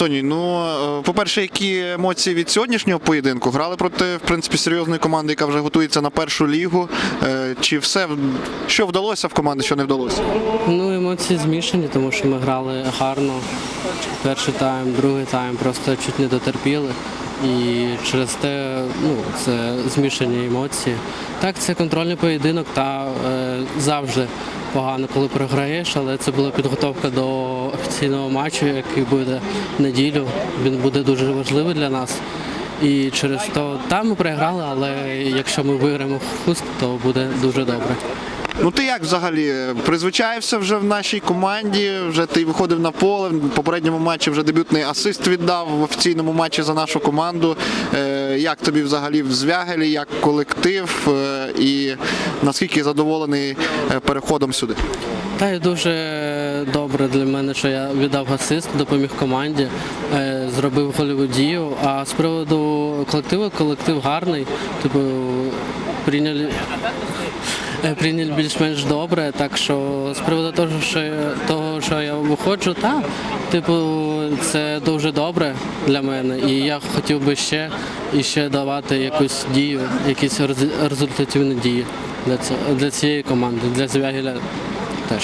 Антоній, ну е, по-перше, які емоції від сьогоднішнього поєдинку? Грали проти в принципі серйозної команди, яка вже готується на першу лігу. Е, Чи все що вдалося в команди, що не вдалося? Ну, емоції змішані, тому що ми грали гарно. Перший тайм, другий тайм просто чуть не дотерпіли. І через те ну, це змішані емоції. Так, це контрольний поєдинок та е, завжди погано, коли програєш, але це була підготовка до офіційного матчу, який буде в неділю. Він буде дуже важливий для нас. І через то там ми програли, але якщо ми виграємо хуст, то буде дуже добре. Ну ти як взагалі призвичаєвся вже в нашій команді? Вже ти виходив на поле. В попередньому матчі вже дебютний асист віддав в офіційному матчі за нашу команду. Е, Як тобі взагалі в звягелі, як колектив е, і наскільки задоволений е, переходом сюди? Та й дуже добре для мене, що я віддав асист, допоміг команді, е, зробив гольову дію. А з приводу колективу, колектив гарний. Типу, прийняли, е, прийняли більш-менш добре. Так що з приводу того, що того, що я виходжу, та, типу, це дуже добре для мене. І я хотів би ще і ще давати якусь дію, якісь результативні дії для цієї команди, для Звягіля теж.